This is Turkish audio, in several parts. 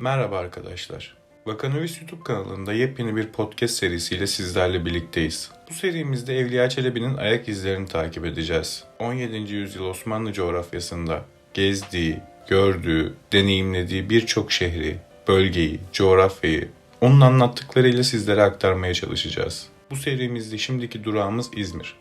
Merhaba arkadaşlar. Vakanovis YouTube kanalında yepyeni bir podcast serisiyle sizlerle birlikteyiz. Bu serimizde Evliya Çelebi'nin ayak izlerini takip edeceğiz. 17. yüzyıl Osmanlı coğrafyasında gezdiği, gördüğü, deneyimlediği birçok şehri, bölgeyi, coğrafyayı onun anlattıklarıyla sizlere aktarmaya çalışacağız. Bu serimizde şimdiki durağımız İzmir.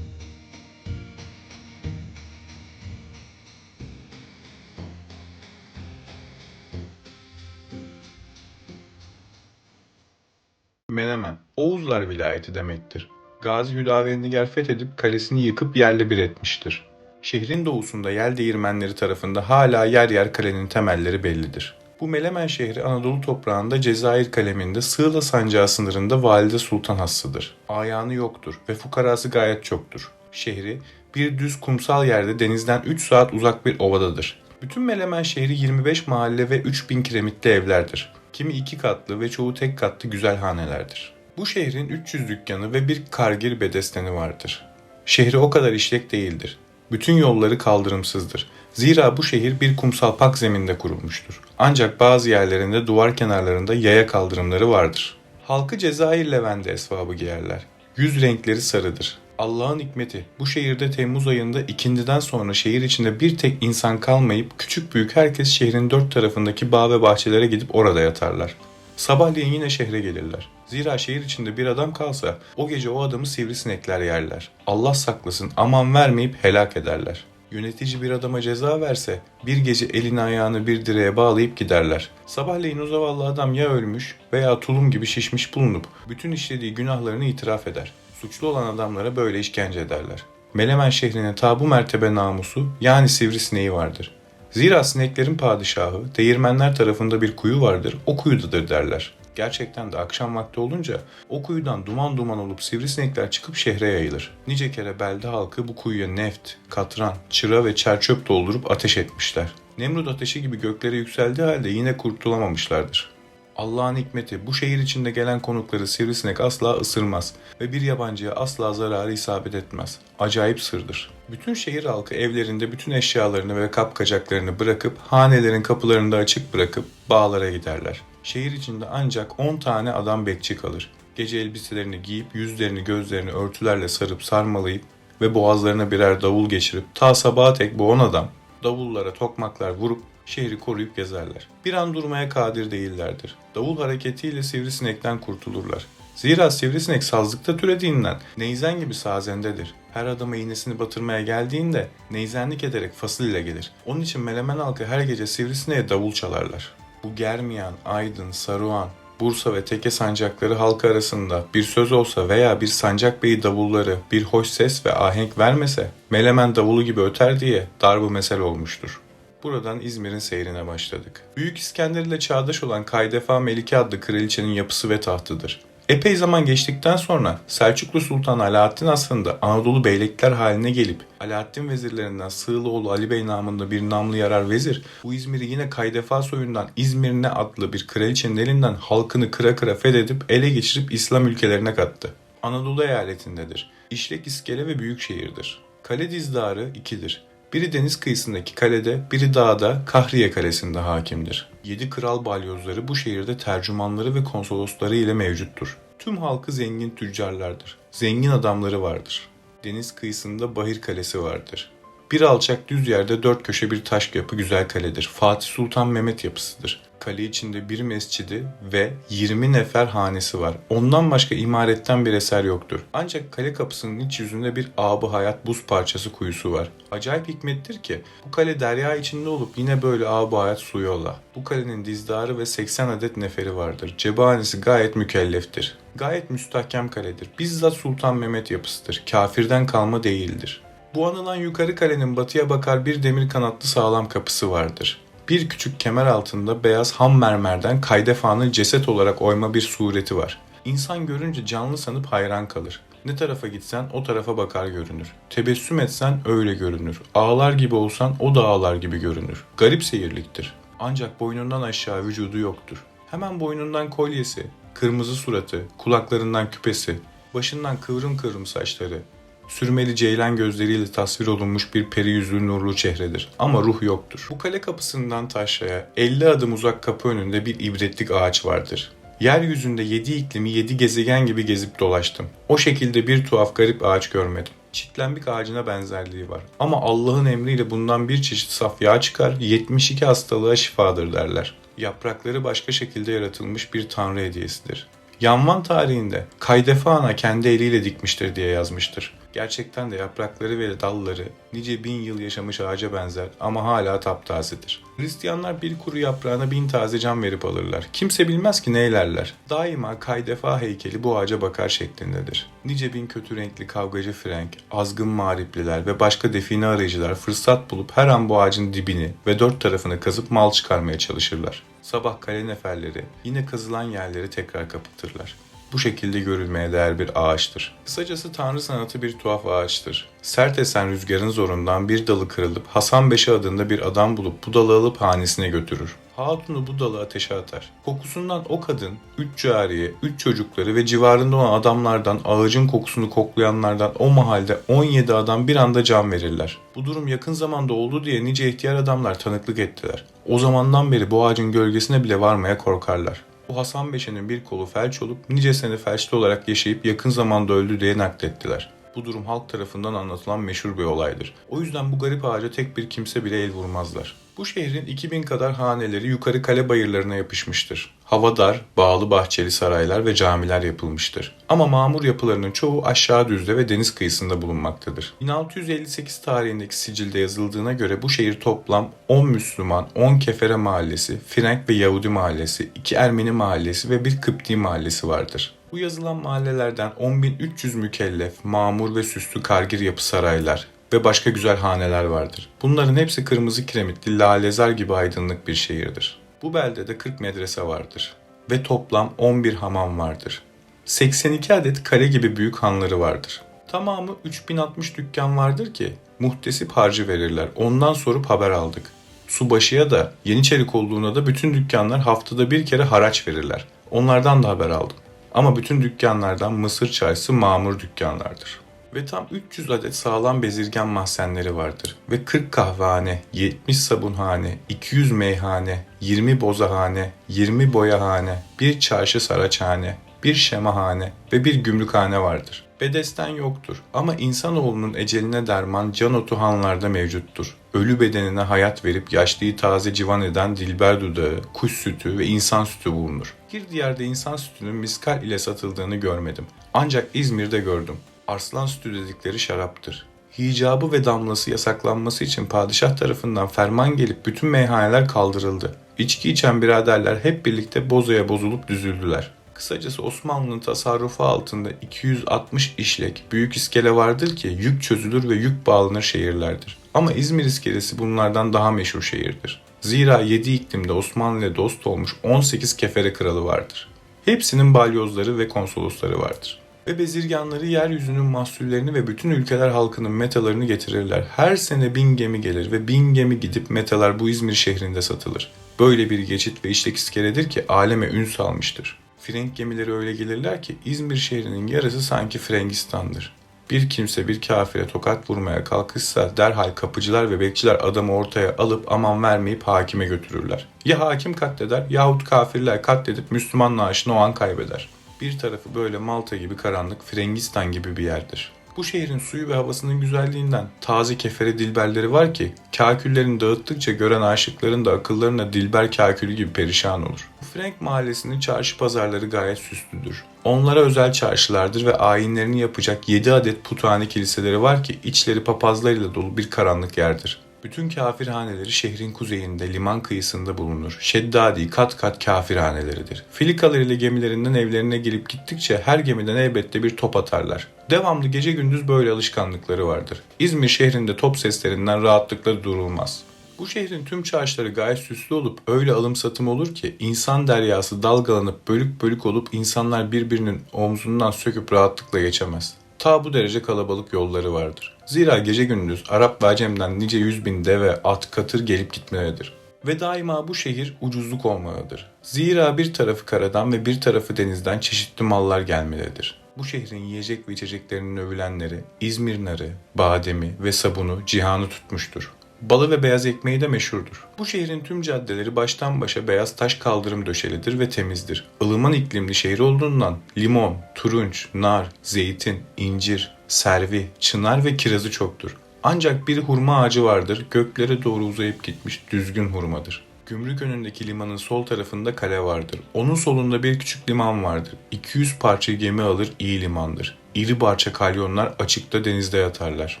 Oğuzlar vilayeti demektir. Gazi Hüdavendigar fethedip kalesini yıkıp yerle bir etmiştir. Şehrin doğusunda yel değirmenleri tarafında hala yer yer kalenin temelleri bellidir. Bu Melemen şehri Anadolu toprağında Cezayir kaleminde Sığla sancağı sınırında Valide Sultan hassıdır. Ayağını yoktur ve fukarası gayet çoktur. Şehri bir düz kumsal yerde denizden 3 saat uzak bir ovadadır. Bütün Melemen şehri 25 mahalle ve 3000 kiremitli evlerdir. Kimi iki katlı ve çoğu tek katlı güzel hanelerdir. Bu şehrin 300 dükkanı ve bir kargir bedesteni vardır. Şehri o kadar işlek değildir. Bütün yolları kaldırımsızdır. Zira bu şehir bir kumsal pak zeminde kurulmuştur. Ancak bazı yerlerinde duvar kenarlarında yaya kaldırımları vardır. Halkı Cezayir Levent esvabı giyerler. Yüz renkleri sarıdır. Allah'ın hikmeti bu şehirde Temmuz ayında ikindiden sonra şehir içinde bir tek insan kalmayıp küçük büyük herkes şehrin dört tarafındaki bağ ve bahçelere gidip orada yatarlar. Sabahleyin yine şehre gelirler. Zira şehir içinde bir adam kalsa o gece o adamı sivrisinekler yerler. Allah saklasın aman vermeyip helak ederler. Yönetici bir adama ceza verse bir gece elini ayağını bir direğe bağlayıp giderler. Sabahleyin o zavallı adam ya ölmüş veya tulum gibi şişmiş bulunup bütün işlediği günahlarını itiraf eder. Suçlu olan adamlara böyle işkence ederler. Melemen şehrine ta bu mertebe namusu yani sivrisineği vardır. Zira sineklerin padişahı değirmenler tarafında bir kuyu vardır o kuyudadır derler. Gerçekten de akşam vakti olunca o kuyudan duman duman olup sivrisinekler çıkıp şehre yayılır. Nice kere belde halkı bu kuyuya neft, katran, çıra ve çerçöp doldurup ateş etmişler. Nemrut ateşi gibi göklere yükseldiği halde yine kurtulamamışlardır. Allah'ın hikmeti bu şehir içinde gelen konukları sivrisinek asla ısırmaz ve bir yabancıya asla zararı isabet etmez. Acayip sırdır. Bütün şehir halkı evlerinde bütün eşyalarını ve kapkacaklarını bırakıp hanelerin kapılarını da açık bırakıp bağlara giderler. Şehir içinde ancak 10 tane adam bekçi kalır. Gece elbiselerini giyip yüzlerini gözlerini örtülerle sarıp sarmalayıp ve boğazlarına birer davul geçirip ta sabaha tek bu 10 adam davullara tokmaklar vurup şehri koruyup gezerler. Bir an durmaya kadir değillerdir. Davul hareketiyle sivrisinekten kurtulurlar. Zira sivrisinek sazlıkta türediğinden neyzen gibi sazendedir. Her adama iğnesini batırmaya geldiğinde neyzenlik ederek fasıl ile gelir. Onun için Melemen halkı her gece sivrisineğe davul çalarlar. Bu Germiyan, Aydın, Saruhan, Bursa ve Teke sancakları halkı arasında bir söz olsa veya bir sancak beyi davulları bir hoş ses ve ahenk vermese Melemen davulu gibi öter diye darbu mesel olmuştur. Buradan İzmir'in seyrine başladık. Büyük İskender ile çağdaş olan Kaydefa Melike adlı kraliçenin yapısı ve tahtıdır. Epey zaman geçtikten sonra Selçuklu Sultan Alaaddin aslında Anadolu beylikler haline gelip Alaaddin vezirlerinden Sığlıoğlu Ali Bey namında bir namlı yarar vezir bu İzmir'i yine Kaydefa soyundan İzmir ne adlı bir kraliçenin elinden halkını kıra kıra fethedip ele geçirip İslam ülkelerine kattı. Anadolu eyaletindedir. İşlek iskele ve büyük şehirdir. Kale dizdarı ikidir. Biri deniz kıyısındaki kalede, biri dağda Kahriye Kalesi'nde hakimdir. Yedi kral balyozları bu şehirde tercümanları ve konsolosları ile mevcuttur. Tüm halkı zengin tüccarlardır. Zengin adamları vardır. Deniz kıyısında Bahir Kalesi vardır. Bir alçak düz yerde dört köşe bir taş yapı güzel kaledir. Fatih Sultan Mehmet yapısıdır. Kale içinde bir mescidi ve 20 nefer hanesi var. Ondan başka imaretten bir eser yoktur. Ancak kale kapısının iç yüzünde bir abı hayat buz parçası kuyusu var. Acayip hikmettir ki bu kale derya içinde olup yine böyle abı hayat su yolla. Bu kalenin dizdarı ve 80 adet neferi vardır. Cephanesi gayet mükelleftir. Gayet müstahkem kaledir. Bizzat Sultan Mehmet yapısıdır. Kafirden kalma değildir. Bu anılan yukarı kalenin batıya bakar bir demir kanatlı sağlam kapısı vardır. Bir küçük kemer altında beyaz ham mermerden kaydefanın ceset olarak oyma bir sureti var. İnsan görünce canlı sanıp hayran kalır. Ne tarafa gitsen o tarafa bakar görünür. Tebessüm etsen öyle görünür. Ağlar gibi olsan o da ağlar gibi görünür. Garip seyirliktir. Ancak boynundan aşağı vücudu yoktur. Hemen boynundan kolyesi, kırmızı suratı, kulaklarından küpesi, başından kıvrım kıvrım saçları, Sürmeli ceylan gözleriyle tasvir olunmuş bir peri yüzlü nurlu çehredir. Ama ruh yoktur. Bu kale kapısından taşraya 50 adım uzak kapı önünde bir ibretlik ağaç vardır. Yeryüzünde 7 iklimi 7 gezegen gibi gezip dolaştım. O şekilde bir tuhaf garip ağaç görmedim. Çitlenbik ağacına benzerliği var. Ama Allah'ın emriyle bundan bir çeşit saf yağ çıkar, 72 hastalığa şifadır derler. Yaprakları başka şekilde yaratılmış bir tanrı hediyesidir. Yanvan tarihinde Kaydefana kendi eliyle dikmiştir diye yazmıştır. Gerçekten de yaprakları ve dalları nice bin yıl yaşamış ağaca benzer ama hala taptazedir. Hristiyanlar bir kuru yaprağına bin taze can verip alırlar. Kimse bilmez ki neylerler. Daima kaydefa heykeli bu ağaca bakar şeklindedir. Nice bin kötü renkli kavgacı frenk, azgın mağripliler ve başka define arayıcılar fırsat bulup her an bu ağacın dibini ve dört tarafını kazıp mal çıkarmaya çalışırlar. Sabah kale neferleri yine kazılan yerleri tekrar kapatırlar. Bu şekilde görülmeye değer bir ağaçtır. Kısacası tanrı sanatı bir tuhaf ağaçtır. Sert esen rüzgarın zorundan bir dalı kırılıp Hasan Beşi adında bir adam bulup bu dalı alıp hanesine götürür. Hatunu bu dalı ateşe atar. Kokusundan o kadın, üç cariye, üç çocukları ve civarında olan adamlardan, ağacın kokusunu koklayanlardan o mahalde 17 adam bir anda can verirler. Bu durum yakın zamanda oldu diye nice ihtiyar adamlar tanıklık ettiler. O zamandan beri bu ağacın gölgesine bile varmaya korkarlar. Bu Hasan Beşe'nin bir kolu felç olup nice sene felçli olarak yaşayıp yakın zamanda öldü diye naklettiler. Bu durum halk tarafından anlatılan meşhur bir olaydır. O yüzden bu garip ağaca tek bir kimse bile el vurmazlar. Bu şehrin 2000 kadar haneleri yukarı kale bayırlarına yapışmıştır. Hava dar, bağlı bahçeli saraylar ve camiler yapılmıştır. Ama mamur yapılarının çoğu aşağı düzde ve deniz kıyısında bulunmaktadır. 1658 tarihindeki sicilde yazıldığına göre bu şehir toplam 10 Müslüman, 10 Kefere mahallesi, Frenk ve Yahudi mahallesi, 2 Ermeni mahallesi ve bir Kıpti mahallesi vardır. Bu yazılan mahallelerden 10.300 mükellef, mamur ve süslü kargir yapı saraylar ve başka güzel haneler vardır. Bunların hepsi kırmızı kiremitli, lalezar gibi aydınlık bir şehirdir. Bu beldede 40 medrese vardır ve toplam 11 hamam vardır. 82 adet kale gibi büyük hanları vardır. Tamamı 3060 dükkan vardır ki muhtesip harcı verirler. Ondan sorup haber aldık. Subaşıya da Yeniçerik olduğuna da bütün dükkanlar haftada bir kere haraç verirler. Onlardan da haber aldım. Ama bütün dükkanlardan mısır çaysı mamur dükkanlardır. Ve tam 300 adet sağlam bezirgen mahzenleri vardır. Ve 40 kahvehane, 70 sabunhane, 200 meyhane, 20 bozahane, 20 boyahane, bir çarşı saraçhane, bir şemahane ve bir gümrükhane vardır. Bedesten yoktur ama insanoğlunun eceline derman can otu hanlarda mevcuttur. Ölü bedenine hayat verip yaşlıyı taze civan eden dilber dudağı, kuş sütü ve insan sütü bulunur. Bir diğerde insan sütünün miskal ile satıldığını görmedim. Ancak İzmir'de gördüm. Arslan sütü dedikleri şaraptır. Hicabı ve damlası yasaklanması için padişah tarafından ferman gelip bütün meyhaneler kaldırıldı. İçki içen biraderler hep birlikte bozaya bozulup düzüldüler. Kısacası Osmanlı'nın tasarrufu altında 260 işlek büyük iskele vardır ki yük çözülür ve yük bağlanır şehirlerdir. Ama İzmir iskelesi bunlardan daha meşhur şehirdir. Zira 7 iklimde Osmanlı ile dost olmuş 18 kefere kralı vardır. Hepsinin balyozları ve konsolosları vardır. Ve bezirganları yeryüzünün mahsullerini ve bütün ülkeler halkının metalarını getirirler. Her sene bin gemi gelir ve bin gemi gidip metalar bu İzmir şehrinde satılır. Böyle bir geçit ve işlek iskeledir ki aleme ün salmıştır. Frenk gemileri öyle gelirler ki İzmir şehrinin yarısı sanki Frengistan'dır. Bir kimse bir kafire tokat vurmaya kalkışsa derhal kapıcılar ve bekçiler adamı ortaya alıp aman vermeyip hakime götürürler. Ya hakim katleder yahut kafirler katledip Müslüman naaşını o an kaybeder. Bir tarafı böyle Malta gibi karanlık, Frengistan gibi bir yerdir. Bu şehrin suyu ve havasının güzelliğinden taze kefere dilberleri var ki kaküllerini dağıttıkça gören aşıkların da akıllarına dilber kakülü gibi perişan olur. Frank mahallesinin çarşı pazarları gayet süslüdür. Onlara özel çarşılardır ve ayinlerini yapacak 7 adet puthane kiliseleri var ki içleri papazlarıyla dolu bir karanlık yerdir. Bütün kafirhaneleri şehrin kuzeyinde, liman kıyısında bulunur. Şeddadi kat kat kafirhaneleridir. Filikalarıyla gemilerinden evlerine girip gittikçe her gemiden elbette bir top atarlar. Devamlı gece gündüz böyle alışkanlıkları vardır. İzmir şehrinde top seslerinden rahatlıkla durulmaz. Bu şehrin tüm çarşıları gayet süslü olup öyle alım satım olur ki insan deryası dalgalanıp bölük bölük olup insanlar birbirinin omzundan söküp rahatlıkla geçemez. Ta bu derece kalabalık yolları vardır. Zira gece gündüz Arap ve Acem'den nice yüz bin deve, at, katır gelip gitmelidir. Ve daima bu şehir ucuzluk olmalıdır. Zira bir tarafı karadan ve bir tarafı denizden çeşitli mallar gelmelidir. Bu şehrin yiyecek ve içeceklerinin övülenleri, İzmir narı, bademi ve sabunu cihanı tutmuştur. Balı ve beyaz ekmeği de meşhurdur. Bu şehrin tüm caddeleri baştan başa beyaz taş kaldırım döşelidir ve temizdir. Ilıman iklimli şehir olduğundan limon, turunç, nar, zeytin, incir, servi, çınar ve kirazı çoktur. Ancak bir hurma ağacı vardır, göklere doğru uzayıp gitmiş düzgün hurmadır. Gümrük önündeki limanın sol tarafında kale vardır. Onun solunda bir küçük liman vardır. 200 parça gemi alır iyi limandır. İri parça kalyonlar açıkta denizde yatarlar.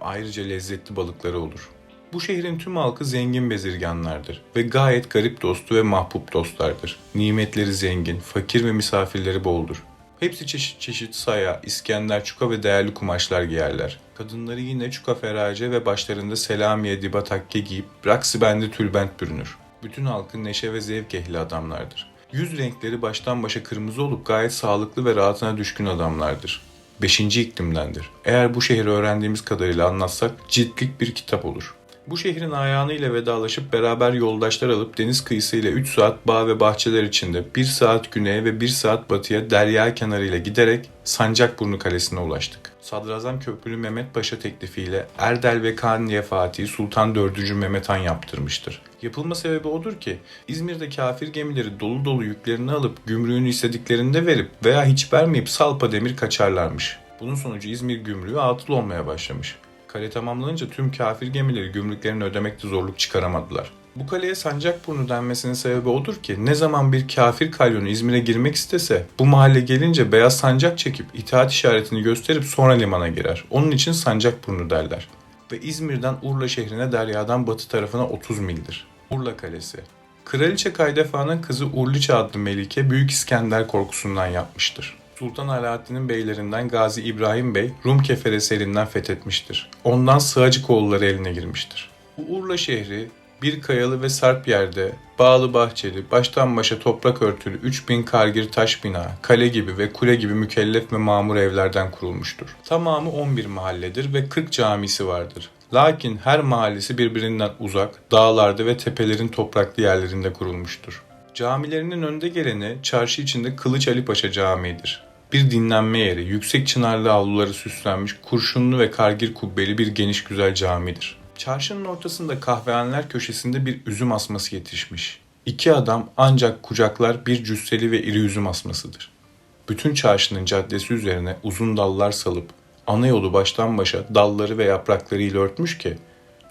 Ayrıca lezzetli balıkları olur. Bu şehrin tüm halkı zengin bezirganlardır ve gayet garip dostu ve mahpup dostlardır. Nimetleri zengin, fakir ve misafirleri boldur. Hepsi çeşit çeşit saya, İskender çuka ve değerli kumaşlar giyerler. Kadınları yine çuka ferace ve başlarında selamiye diba takke giyip raksi bende tülbent bürünür. Bütün halkın neşe ve zevk ehli adamlardır. Yüz renkleri baştan başa kırmızı olup gayet sağlıklı ve rahatına düşkün adamlardır. Beşinci iklimdendir. Eğer bu şehri öğrendiğimiz kadarıyla anlatsak ciltlik bir kitap olur. Bu şehrin ayağınıyla vedalaşıp beraber yoldaşlar alıp deniz kıyısıyla 3 saat bağ ve bahçeler içinde 1 saat güneye ve 1 saat batıya derya kenarıyla giderek Sancakburnu Kalesi'ne ulaştık. Sadrazam Köprülü Mehmet Paşa teklifiyle Erdel ve Kanuniye Fatih Sultan 4. Mehmet Han yaptırmıştır. Yapılma sebebi odur ki İzmir'de kafir gemileri dolu dolu yüklerini alıp gümrüğünü istediklerinde verip veya hiç vermeyip salpa demir kaçarlarmış. Bunun sonucu İzmir gümrüğü atıl olmaya başlamış. Kale tamamlanınca tüm kafir gemileri gümrüklerini ödemekte zorluk çıkaramadılar. Bu kaleye Sancakburnu denmesinin sebebi odur ki ne zaman bir kafir kalyonu İzmir'e girmek istese bu mahalle gelince beyaz sancak çekip itaat işaretini gösterip sonra limana girer. Onun için Sancakburnu derler. Ve İzmir'den Urla şehrine deryadan batı tarafına 30 mildir. Urla Kalesi. Kraliçe Kaydefa'nın kızı Urliçe adlı Melike Büyük İskender korkusundan yapmıştır. Sultan Alaaddin'in beylerinden Gazi İbrahim Bey Rum keferesi elinden fethetmiştir. Ondan Sığacıkoğulları eline girmiştir. Bu Urla şehri bir kayalı ve sarp yerde, bağlı bahçeli, baştan başa toprak örtülü 3000 kargir taş bina, kale gibi ve kule gibi mükellef ve mamur evlerden kurulmuştur. Tamamı 11 mahalledir ve 40 camisi vardır. Lakin her mahallesi birbirinden uzak, dağlarda ve tepelerin topraklı yerlerinde kurulmuştur. Camilerinin önde geleni çarşı içinde Kılıç Ali Paşa Camii'dir. Bir dinlenme yeri, yüksek çınarlı avluları süslenmiş, kurşunlu ve kargir kubbeli bir geniş güzel camidir. Çarşının ortasında kahvehaneler köşesinde bir üzüm asması yetişmiş. İki adam ancak kucaklar bir cüsseli ve iri üzüm asmasıdır. Bütün çarşının caddesi üzerine uzun dallar salıp ana yolu baştan başa dalları ve yapraklarıyla örtmüş ki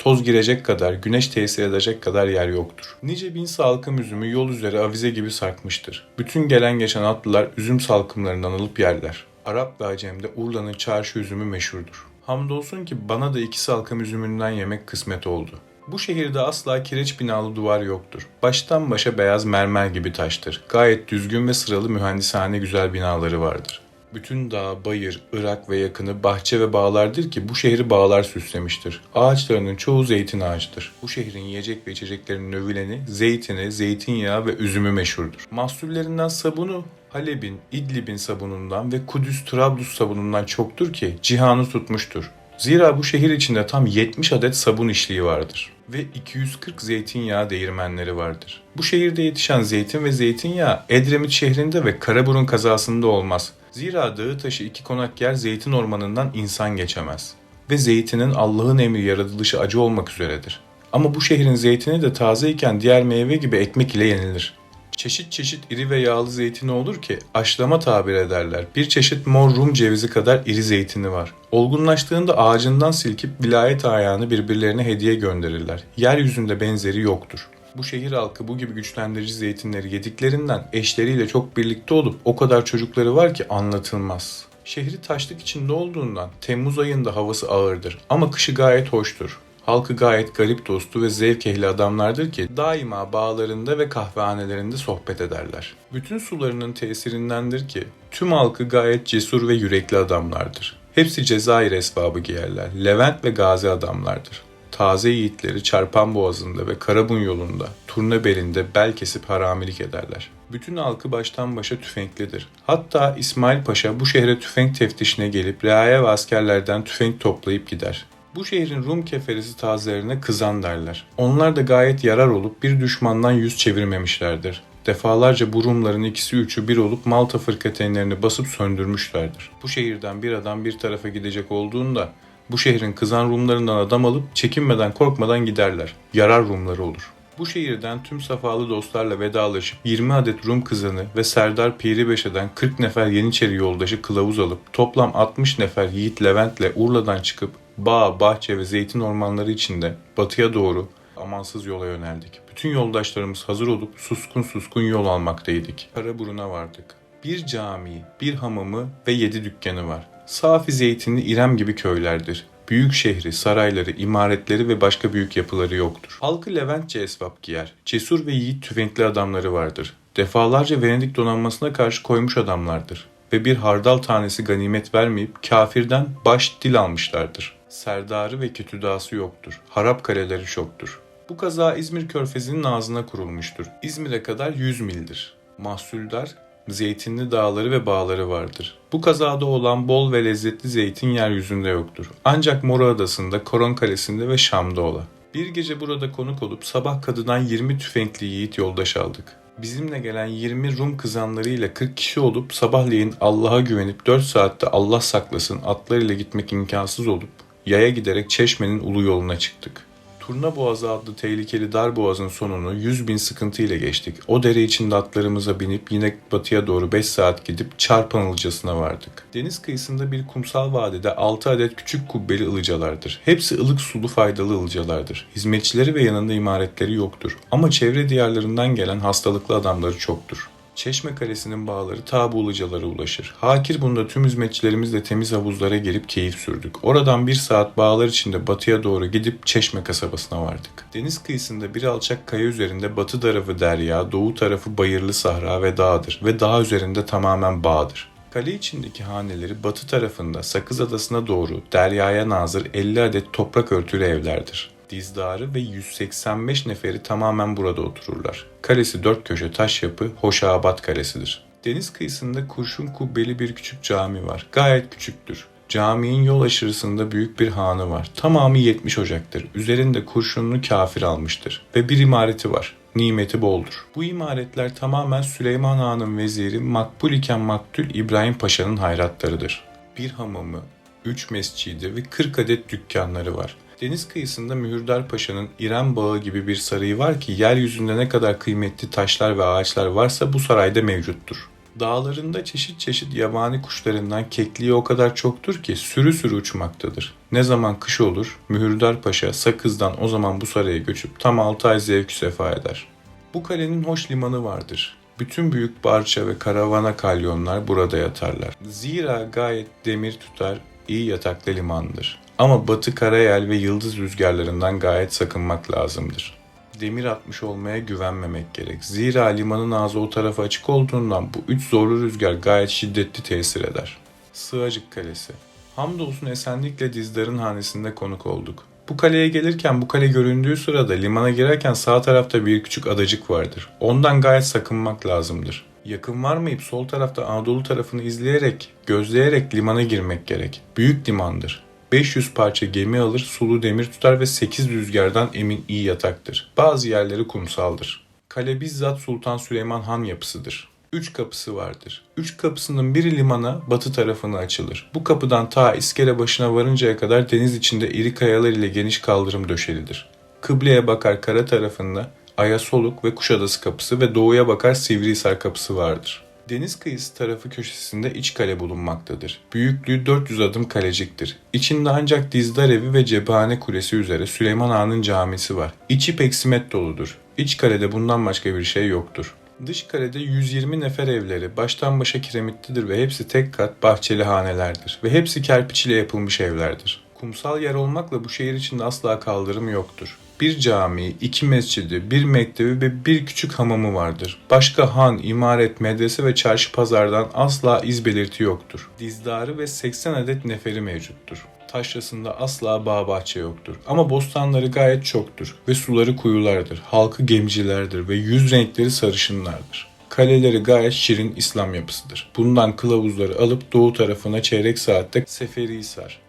toz girecek kadar, güneş tesir edecek kadar yer yoktur. Nice bin salkım üzümü yol üzeri avize gibi sarkmıştır. Bütün gelen geçen atlılar üzüm salkımlarından alıp yerler. Arap ve Acem'de Urla'nın çarşı üzümü meşhurdur. Hamdolsun ki bana da iki salkım üzümünden yemek kısmet oldu. Bu şehirde asla kireç binalı duvar yoktur. Baştan başa beyaz mermer gibi taştır. Gayet düzgün ve sıralı mühendishane güzel binaları vardır. Bütün dağ, bayır, ırak ve yakını bahçe ve bağlardır ki bu şehri bağlar süslemiştir. Ağaçlarının çoğu zeytin ağacıdır. Bu şehrin yiyecek ve içeceklerinin övüleni zeytini, zeytinyağı ve üzümü meşhurdur. Mahsullerinden sabunu Halep'in, İdlib'in sabunundan ve Kudüs, Trablus sabunundan çoktur ki cihanı tutmuştur. Zira bu şehir içinde tam 70 adet sabun işliği vardır ve 240 zeytinyağı değirmenleri vardır. Bu şehirde yetişen zeytin ve zeytinyağı Edremit şehrinde ve Karaburun kazasında olmaz. Zira dağı taşı iki konak yer zeytin ormanından insan geçemez. Ve zeytinin Allah'ın emri yaratılışı acı olmak üzeredir. Ama bu şehrin zeytini de tazeyken diğer meyve gibi ekmek ile yenilir. Çeşit çeşit iri ve yağlı zeytini olur ki aşlama tabir ederler. Bir çeşit mor Rum cevizi kadar iri zeytini var. Olgunlaştığında ağacından silkip vilayet ayağını birbirlerine hediye gönderirler. Yeryüzünde benzeri yoktur. Bu şehir halkı bu gibi güçlendirici zeytinleri yediklerinden eşleriyle çok birlikte olup o kadar çocukları var ki anlatılmaz. Şehri taşlık içinde olduğundan Temmuz ayında havası ağırdır ama kışı gayet hoştur. Halkı gayet garip dostu ve zevk ehli adamlardır ki daima bağlarında ve kahvehanelerinde sohbet ederler. Bütün sularının tesirindendir ki tüm halkı gayet cesur ve yürekli adamlardır. Hepsi Cezayir esbabı giyerler. Levent ve gazi adamlardır. Taze yiğitleri çarpan boğazında ve karabun yolunda, turna belinde bel kesip haramilik ederler. Bütün halkı baştan başa tüfeklidir. Hatta İsmail Paşa bu şehre tüfek teftişine gelip reaya ve askerlerden tüfek toplayıp gider. Bu şehrin Rum keferesi tazelerine kızan derler. Onlar da gayet yarar olup bir düşmandan yüz çevirmemişlerdir. Defalarca bu Rumların ikisi üçü bir olup Malta fırkateynlerini basıp söndürmüşlerdir. Bu şehirden bir adam bir tarafa gidecek olduğunda bu şehrin kızan Rumlarından adam alıp çekinmeden korkmadan giderler. Yarar Rumları olur. Bu şehirden tüm safalı dostlarla vedalaşıp 20 adet Rum kızanı ve Serdar Piribeşe'den 40 nefer Yeniçeri yoldaşı kılavuz alıp toplam 60 nefer Yiğit Levent'le Urla'dan çıkıp bağ, bahçe ve zeytin ormanları içinde batıya doğru amansız yola yöneldik. Bütün yoldaşlarımız hazır olup suskun suskun yol almaktaydık. Karaburun'a vardık. Bir cami, bir hamamı ve yedi dükkanı var. Safi zeytinli İrem gibi köylerdir. Büyük şehri, sarayları, imaretleri ve başka büyük yapıları yoktur. Halkı Leventçe esvap giyer. Cesur ve yiğit tüfekli adamları vardır. Defalarca Venedik donanmasına karşı koymuş adamlardır. Ve bir hardal tanesi ganimet vermeyip kafirden baş dil almışlardır. Serdarı ve kötüdası yoktur. Harap kaleleri çoktur. Bu kaza İzmir körfezinin ağzına kurulmuştur. İzmir'e kadar 100 mildir. Mahsuldar, zeytinli dağları ve bağları vardır. Bu kazada olan bol ve lezzetli zeytin yeryüzünde yoktur. Ancak Mora Adası'nda, Koron Kalesi'nde ve Şam'da ola. Bir gece burada konuk olup sabah kadıdan 20 tüfekli yiğit yoldaş aldık. Bizimle gelen 20 Rum kızanlarıyla 40 kişi olup sabahleyin Allah'a güvenip 4 saatte Allah saklasın atlarıyla gitmek imkansız olup yaya giderek Çeşme'nin ulu yoluna çıktık. Turna Boğazı adlı tehlikeli dar boğazın sonunu 100 bin sıkıntı ile geçtik. O dere içinde atlarımıza binip yine batıya doğru 5 saat gidip Çarpanılıcasına vardık. Deniz kıyısında bir kumsal vadide 6 adet küçük kubbeli ılıcalardır. Hepsi ılık sulu faydalı ılıcalardır. Hizmetçileri ve yanında imaretleri yoktur. Ama çevre diyarlarından gelen hastalıklı adamları çoktur. Çeşme Kalesi'nin bağları ta Buğulucalara ulaşır. Hakir bunda tüm hizmetçilerimizle temiz havuzlara girip keyif sürdük. Oradan bir saat bağlar içinde batıya doğru gidip Çeşme kasabasına vardık. Deniz kıyısında bir alçak kaya üzerinde batı tarafı derya, doğu tarafı bayırlı sahra ve dağdır ve dağ üzerinde tamamen bağdır. Kale içindeki haneleri batı tarafında Sakız Adası'na doğru deryaya nazır 50 adet toprak örtülü evlerdir dizdarı ve 185 neferi tamamen burada otururlar. Kalesi dört köşe taş yapı Hoşabat Kalesi'dir. Deniz kıyısında kurşun kubbeli bir küçük cami var. Gayet küçüktür. Caminin yol aşırısında büyük bir hanı var. Tamamı 70 ocaktır. Üzerinde kurşunlu kafir almıştır. Ve bir imareti var. Nimeti boldur. Bu imaretler tamamen Süleyman Han'ın veziri makbul iken maktül İbrahim Paşa'nın hayratlarıdır. Bir hamamı, 3 mescidi ve 40 adet dükkanları var. Deniz kıyısında Mühürdar Paşa'nın İrem Bağı gibi bir sarayı var ki yeryüzünde ne kadar kıymetli taşlar ve ağaçlar varsa bu sarayda mevcuttur. Dağlarında çeşit çeşit yabani kuşlarından kekliği o kadar çoktur ki sürü sürü uçmaktadır. Ne zaman kış olur, Mühürdar Paşa Sakız'dan o zaman bu saraya göçüp tam 6 ay zevk sefa eder. Bu kalenin hoş limanı vardır. Bütün büyük barça ve karavana kalyonlar burada yatarlar. Zira gayet demir tutar, iyi yataklı limandır. Ama batı karayel ve yıldız rüzgarlarından gayet sakınmak lazımdır. Demir atmış olmaya güvenmemek gerek. Zira limanın ağzı o tarafa açık olduğundan bu üç zorlu rüzgar gayet şiddetli tesir eder. Sığacık Kalesi Hamdolsun esenlikle Dizdar'ın hanesinde konuk olduk. Bu kaleye gelirken bu kale göründüğü sırada limana girerken sağ tarafta bir küçük adacık vardır. Ondan gayet sakınmak lazımdır. Yakın varmayıp sol tarafta Anadolu tarafını izleyerek, gözleyerek limana girmek gerek. Büyük limandır. 500 parça gemi alır, sulu demir tutar ve 8 rüzgardan emin iyi yataktır. Bazı yerleri kumsaldır. Kale bizzat Sultan Süleyman Han yapısıdır. Üç kapısı vardır. Üç kapısının biri limana, batı tarafına açılır. Bu kapıdan ta iskele başına varıncaya kadar deniz içinde iri kayalar ile geniş kaldırım döşelidir. Kıbleye bakar kara tarafında Ayasoluk ve Kuşadası kapısı ve doğuya bakar Sivrihisar kapısı vardır. Deniz kıyısı tarafı köşesinde iç kale bulunmaktadır. Büyüklüğü 400 adım kaleciktir. İçinde ancak Dizdar evi ve Cephane Kulesi üzere Süleyman Ağa'nın camisi var. İçi peksimet doludur. İç kalede bundan başka bir şey yoktur. Dış kalede 120 nefer evleri baştan başa kiremitlidir ve hepsi tek kat bahçeli hanelerdir ve hepsi kerpiç ile yapılmış evlerdir. Kumsal yer olmakla bu şehir içinde asla kaldırım yoktur. Bir cami, iki mescidi, bir mektebi ve bir küçük hamamı vardır. Başka han, imaret, medrese ve çarşı pazardan asla iz belirti yoktur. Dizdarı ve 80 adet neferi mevcuttur. Taşrasında asla bağ bahçe yoktur. Ama bostanları gayet çoktur ve suları kuyulardır. Halkı gemicilerdir ve yüz renkleri sarışınlardır. Kaleleri gayet şirin İslam yapısıdır. Bundan kılavuzları alıp doğu tarafına çeyrek saatte Seferihisar.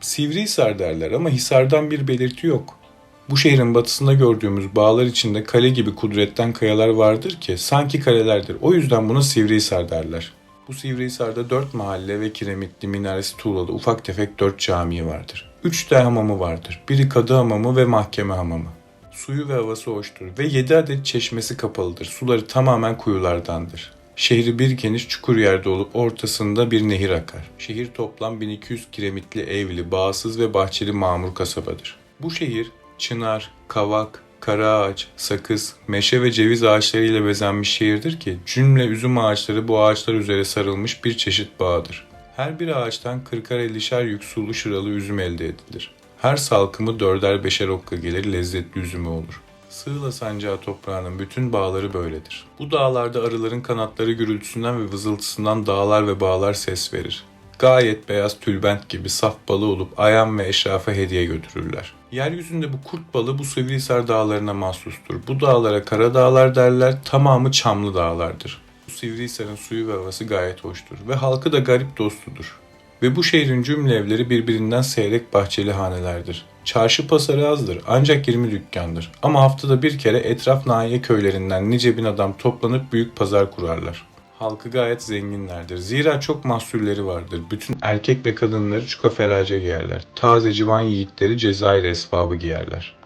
Sivrihisar derler ama Hisar'dan bir belirti yok. Bu şehrin batısında gördüğümüz bağlar içinde kale gibi kudretten kayalar vardır ki sanki kalelerdir. O yüzden buna Sivrihisar derler. Bu Sivrihisar'da dört mahalle ve kiremitli minaresi tuğlalı ufak tefek dört cami vardır. Üç de hamamı vardır. Biri kadı hamamı ve mahkeme hamamı. Suyu ve havası hoştur ve 7 adet çeşmesi kapalıdır. Suları tamamen kuyulardandır. Şehri bir geniş çukur yerde olup ortasında bir nehir akar. Şehir toplam 1200 kiremitli evli, bağsız ve bahçeli mamur kasabadır. Bu şehir çınar, kavak, kara ağaç, sakız, meşe ve ceviz ağaçlarıyla bezenmiş şehirdir ki cümle üzüm ağaçları bu ağaçlar üzere sarılmış bir çeşit bağdır. Her bir ağaçtan 40'ar 50'şer yük sulu şıralı üzüm elde edilir. Her salkımı dörder beşer okka gelir lezzetli üzümü olur. Sığla sancağı toprağının bütün bağları böyledir. Bu dağlarda arıların kanatları gürültüsünden ve vızıltısından dağlar ve bağlar ses verir. Gayet beyaz tülbent gibi saf balı olup ayan ve eşrafa hediye götürürler. Yeryüzünde bu kurt balı bu Sivrihisar dağlarına mahsustur. Bu dağlara kara dağlar derler, tamamı çamlı dağlardır. Bu Sivrihisar'ın suyu ve havası gayet hoştur ve halkı da garip dostudur. Ve bu şehrin cümle evleri birbirinden seyrek bahçeli hanelerdir. Çarşı pazarı azdır ancak 20 dükkandır. Ama haftada bir kere etraf nahiye köylerinden nice bin adam toplanıp büyük pazar kurarlar. Halkı gayet zenginlerdir. Zira çok mahsulleri vardır. Bütün erkek ve kadınları çuka ferace giyerler. Taze civan yiğitleri Cezayir esbabı giyerler.